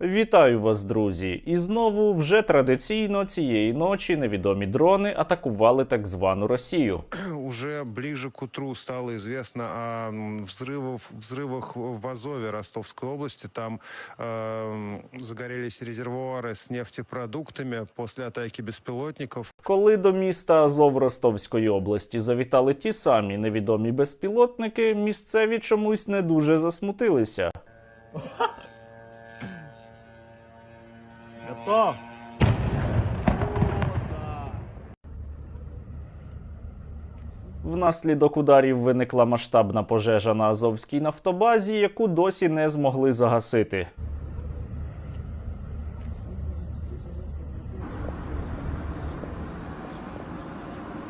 Вітаю вас, друзі! І знову вже традиційно цієї ночі невідомі дрони атакували так звану Росію. Уже ближе к утру стало известно о м, взрывов, взрывах в Азове Ростовской области. Там э, загорелись резервуары с нефтепродуктами после атаки беспилотников. Коли до міста Азов Ростовської області завітали ті самі невідомі безпілотники, місцеві чомусь не дуже засмутилися. Готов. Внаслідок ударів виникла масштабна пожежа на Азовській нафтобазі, яку досі не змогли загасити.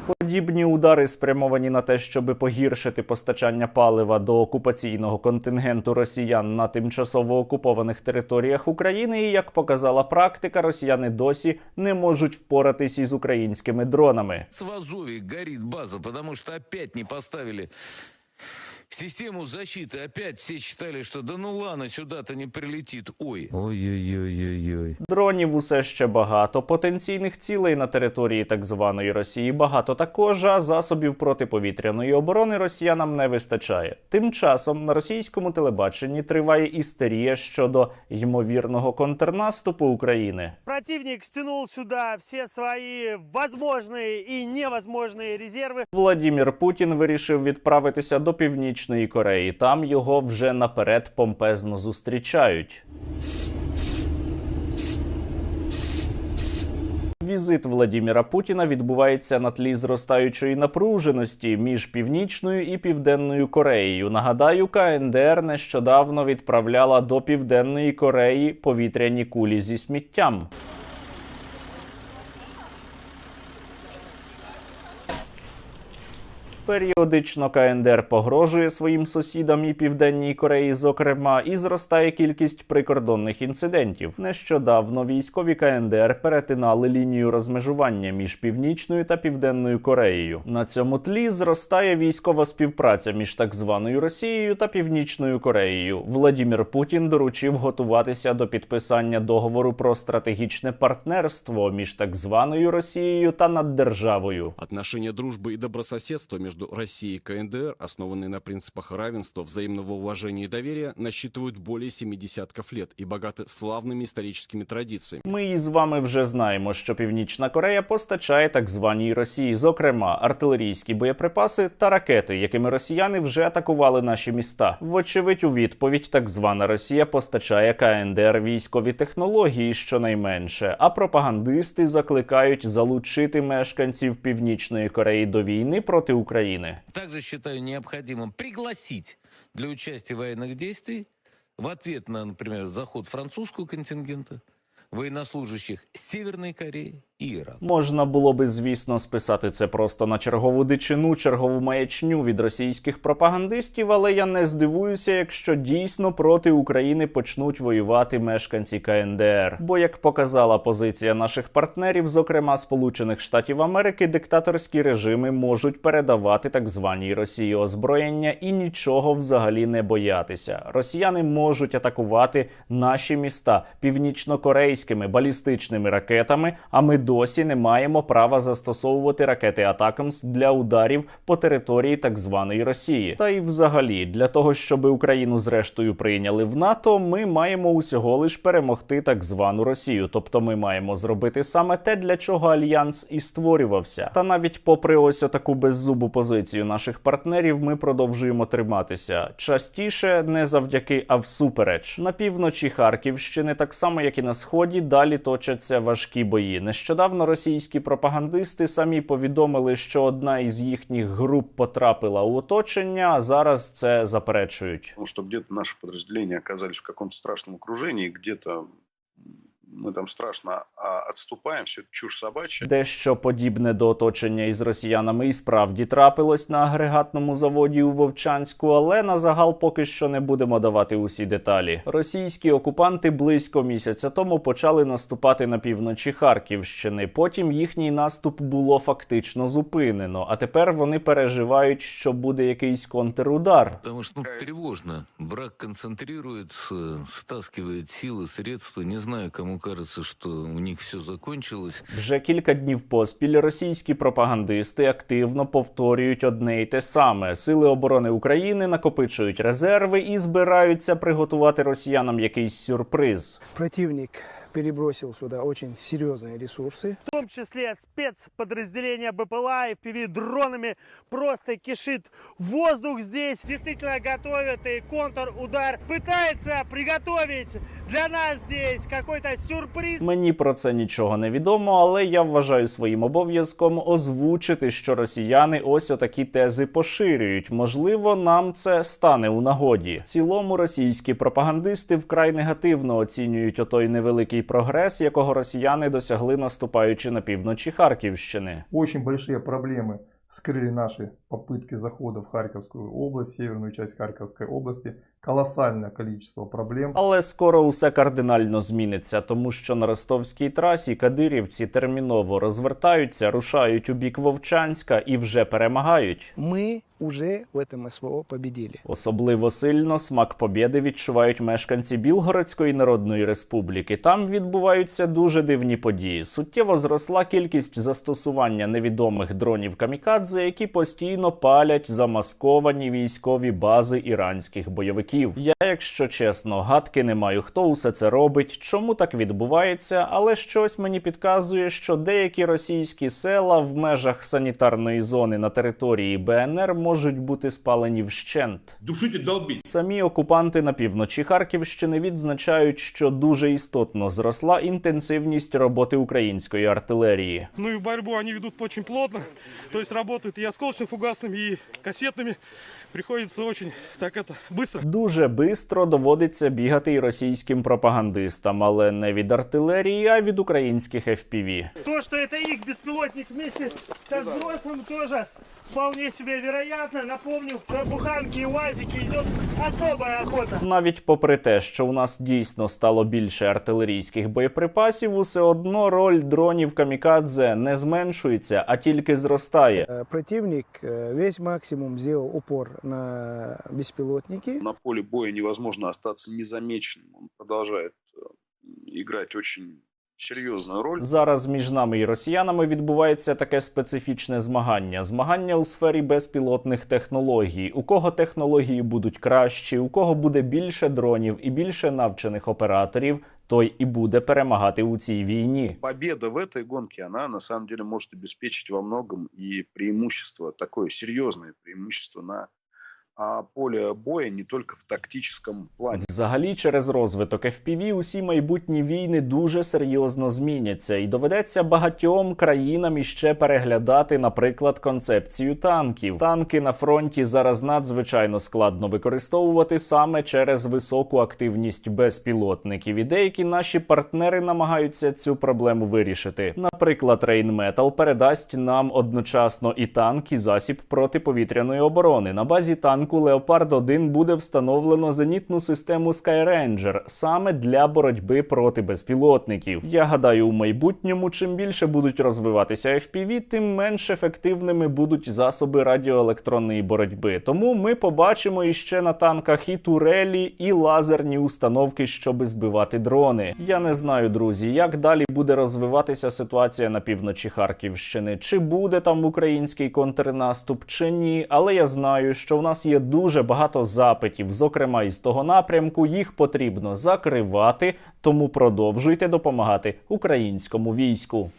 Подібні удари спрямовані на те, щоб погіршити постачання палива до окупаційного контингенту росіян на тимчасово окупованих територіях України. І як показала практика, росіяни досі не можуть впоратись із українськими дронами. Свазові горить база, тому що опять не поставили систему защиты. Опять все считали, что да ну ладно, сюда-то не прилетит. Ой. Ой-ой-ой-ой-ой. Дронів усе ще багато, потенційних цілей на території так званої Росії багато також, а засобів протиповітряної оборони росіянам не вистачає. Тим часом на російському телебаченні триває істерія щодо ймовірного контрнаступу України. Противник стянул сюда все свои возможные и невозможные резервы. Владімір Путін вирішив відправитися до Північної Кореї. Там його вже наперед помпезно зустрічають. Візит Владіміра Путіна відбувається на тлі зростаючої напруженості між Північною і Південною Кореєю. Нагадаю, КНДР нещодавно відправляла до Південної Кореї повітряні кулі зі сміттям. Періодично КНДР погрожує своїм сусідам і Південній Кореї, зокрема, і зростає кількість прикордонних інцидентів. Нещодавно військові КНДР перетинали лінію розмежування між Північною та Південною Кореєю. На цьому тлі зростає військова співпраця між так званою Росією та Північною Кореєю. Владімір Путін доручив готуватися до підписання договору про стратегічне партнерство між так званою Росією та наддержавою. Отношения дружбы и добрососедства между Россией и КНДР, основанные на принципах равенства, взаимного уважения и доверия, насчитывают более семи десятков лет и богаты славными историческими традициями. Ми із вами вже знаємо, що Північна Корея постачає так званій Росії, зокрема артилерійські боєприпаси та ракети, якими росіяни вже атакували наші міста. Вочевидь, у відповідь так звана Росія постачає КНДР військові технології, щонайменше, а пропагандисти закликають залучити мешканців Північної Кореї до війни проти України. Также считаю необходимым пригласить для участия военных действий в ответ на, например, заход французского контингента военнослужащих Северной Кореи и Ирана. Можна було би, звісно, списати це просто на чергову дичину, чергову маячню від російських пропагандистів, але я не здивуюся, якщо дійсно проти України почнуть воювати мешканці КНДР. Бо, як показала позиція наших партнерів, зокрема Сполучених Штатів Америки, диктаторські режими можуть передавати так званій Росії озброєння і нічого взагалі не боятися. Росіяни можуть атакувати наші міста північнокорейськими балістичними ракетами. А ми досі не маємо права застосовувати ракети Атакамс для ударів по території так званої Росії. Та й взагалі, для того, щоб Україну зрештою прийняли в НАТО, ми маємо усього лиш перемогти так звану Росію. Тобто ми маємо зробити саме те, для чого альянс і створювався. Та навіть попри ось таку беззубу позицію наших партнерів, ми продовжуємо триматися частіше не завдяки, а всупереч. На півночі Харківщини, так само як і на сході, далі точаться важкі бої. Нещодавно російські пропагандисти самі повідомили, що одна із їхніх груп потрапила у оточення, а зараз це заперечують. Потому что где-то підрозділення оказались в якомусь страшному окруженні, где-то мы там страшно а, отступаем, все это чушь собачья. Дещо подібне до оточення із росіянами і справді трапилось на агрегатному заводі у Вовчанську, але на загал поки що не будемо давати усі деталі. Російські окупанти близько місяця тому почали наступати на півночі Харківщини. Потім їхній наступ було фактично зупинено. А тепер вони переживають, що буде якийсь контрудар. Потому что ну, тревожно. Брак концентрируется, стаскивает силы, средства. Не знаю, кому кажется, что у них все закончилось. Вже кілька днів поспіль російські пропагандисти активно повторюють одне й те саме: сили оборони України накопичують резерви і збираються приготувати росіянам якийсь сюрприз. Противник перебросил сюда очень серьезные ресурсы. В том числе спецподразделения БПЛА и FPV дронами просто кишит воздух здесь. Действительно готовят и контрудар. Пытается приготовить для нас здесь какой-то сюрприз. Мені про це нічого не відомо, але я вважаю своїм обов'язком озвучити, що росіяни ось отакі тези поширюють. Можливо, нам це стане у нагоді. В цілому російські пропагандисти вкрай негативно оцінюють отой невеликий прогрес, якого росіяни досягли наступаючи на півночі Харківщини. Очень большие проблемы скрыли наши попытки захода в Харьковскую область, северную часть Харьковской области. Колоссальное количество проблем. Але скоро усе кардинально зміниться, тому що на ростовській трасі кадирівці терміново розвертаються, рушають у бік Вовчанська і вже перемагають. Мы уже в этом СВО победили. Особливо сильно смак побєди відчувають мешканці Білгородської Народної Республіки. Там відбуваються дуже дивні події. Суттєво зросла кількість застосування невідомих дронів камікадзе, які постійно палять замасковані військові бази іранських бойовиків Я, якщо чесно, гадки не маю, хто усе це робить, чому так відбувається, але щось мені підказує, що деякі російські села в межах санітарної зони на території БНР можуть бути спалені вщент. Душите, долбить. Самі окупанти на півночі Харківщини відзначають, що дуже істотно зросла інтенсивність роботи української артилерії. Ну и борьбу они ведут очень плотно. То есть работают и осколочно-фугасными, и кассетными. Приходится очень так это быстро. Дуже бистро доводиться бігати і російським пропагандистам, але не від артилерії, а від українських FPV. То, що це їх безпілотник вместе со сбросом, тоже вполне себе вероятно. Напомню, на буханки и уазики идет особая охота. Навіть попри те, що у нас дійсно стало більше артилерійських боєприпасів, усе одно роль дронів камікадзе не зменшується, а тільки зростає. Э, Противник э, весь максимум сделал упор на беспилотники. На поле боя невозможно остаться незамеченным. Он продолжает э, играть серьезную роль. Зараз між нами і росіянами відбувається таке специфічне змагання. Змагання у сфері безпілотних технологій. У кого технології будуть кращі, у кого буде більше дронів і більше навчених операторів, той і буде перемагати у цій війні. Победа в этой гонке, она на самом деле может обеспечить во многом и преимущество, такое серьезное преимущество на а, поле боя не только в тактическом плане. Взагалі, через розвиток FPV усі майбутні війни дуже серйозно зміняться, і доведеться багатьом країнам іще переглядати, наприклад, концепцію танків. Танки на фронті зараз надзвичайно складно використовувати саме через високу активність безпілотників. І деякі наші партнери намагаються цю проблему вирішити. Наприклад, Rheinmetall передасть нам одночасно і танк, і засіб протиповітряної оборони. На базі танку Leopard 1 буде встановлено зенітну систему Skyranger саме для боротьби проти безпілотників. Я гадаю, у майбутньому, чим більше будуть розвиватися FPV, тим менш ефективними будуть засоби радіоелектронної боротьби. Тому ми побачимо іще на танках і турелі, і лазерні установки, щоби збивати дрони. Я не знаю, друзі, як далі буде розвиватися ситуація на півночі Харківщини. Чи буде там український контрнаступ, чи ні. Але я знаю, що в нас є дуже багато запитів, зокрема із того напрямку. Їх потрібно закривати, тому продовжуйте допомагати українському війську.